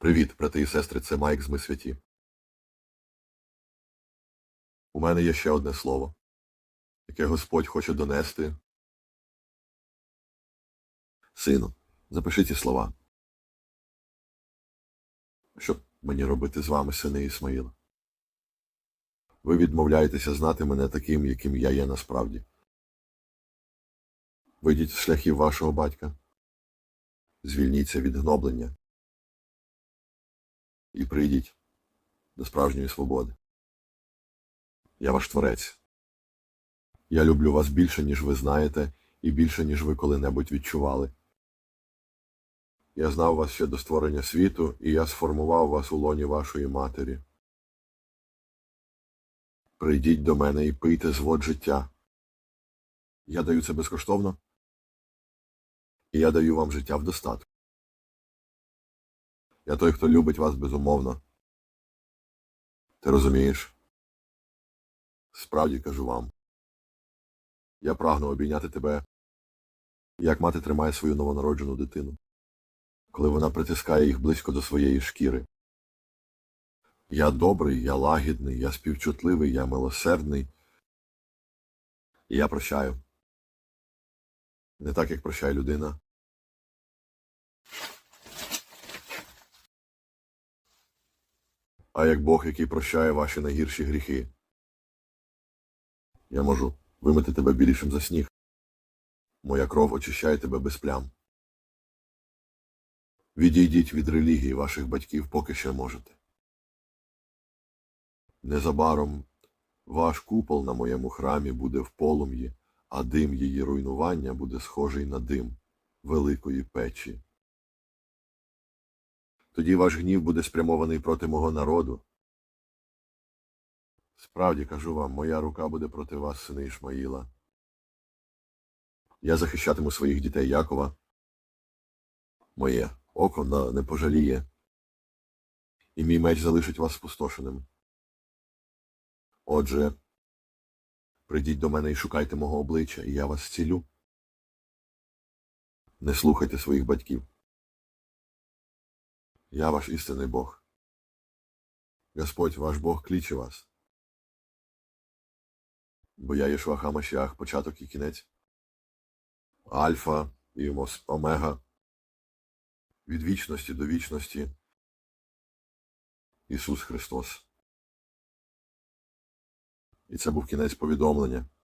Привіт, брати і сестри, це Майк з Ми святі. У мене є ще одне слово, яке Господь хоче донести. Сину, запиши ці слова. Що мені робити з вами, сини Ісмаїла? Ви відмовляєтеся знати мене таким, яким я є насправді. Вийдіть з шляхів вашого батька, звільніться від гноблення і прийдіть до справжньої свободи. Я ваш творець. Я люблю вас більше, ніж ви знаєте, і більше, ніж ви коли-небудь відчували. Я знав вас ще до створення світу, і я сформував вас у лоні вашої матері. Прийдіть до мене і пийте з вод життя. Я даю це безкоштовно, і я даю вам життя в достатку. Я той, хто любить вас безумовно. Ти розумієш? Справді кажу вам. Я прагну обійняти тебе, як мати тримає свою новонароджену дитину, коли вона притискає їх близько до своєї шкіри. Я добрий, я лагідний, я співчутливий, я милосердний. І я прощаю. Не так, як прощає людина. А як Бог, який прощає ваші найгірші гріхи. Я можу вимити тебе білішим за сніг. Моя кров очищає тебе без плям. Відійдіть від релігії ваших батьків, поки ще можете. Незабаром ваш купол на моєму храмі буде в полум'ї, а дим її руйнування буде схожий на дим великої печі. Тоді ваш гнів буде спрямований проти мого народу. Справді кажу вам, моя рука буде проти вас, сини Ішмаїла. Я захищатиму своїх дітей Якова. Моє око не пожаліє, і мій меч залишить вас спустошеним. Отже, прийдіть до мене і шукайте мого обличчя, і я вас зцілю. Не слухайте своїх батьків. Я ваш істинний Бог. Господь ваш Бог кличе вас. Бо я Єшва Хамашях, початок і кінець. Альфа і Омега. Від вічності до вічності. Ісус Христос. І це був кінець повідомлення.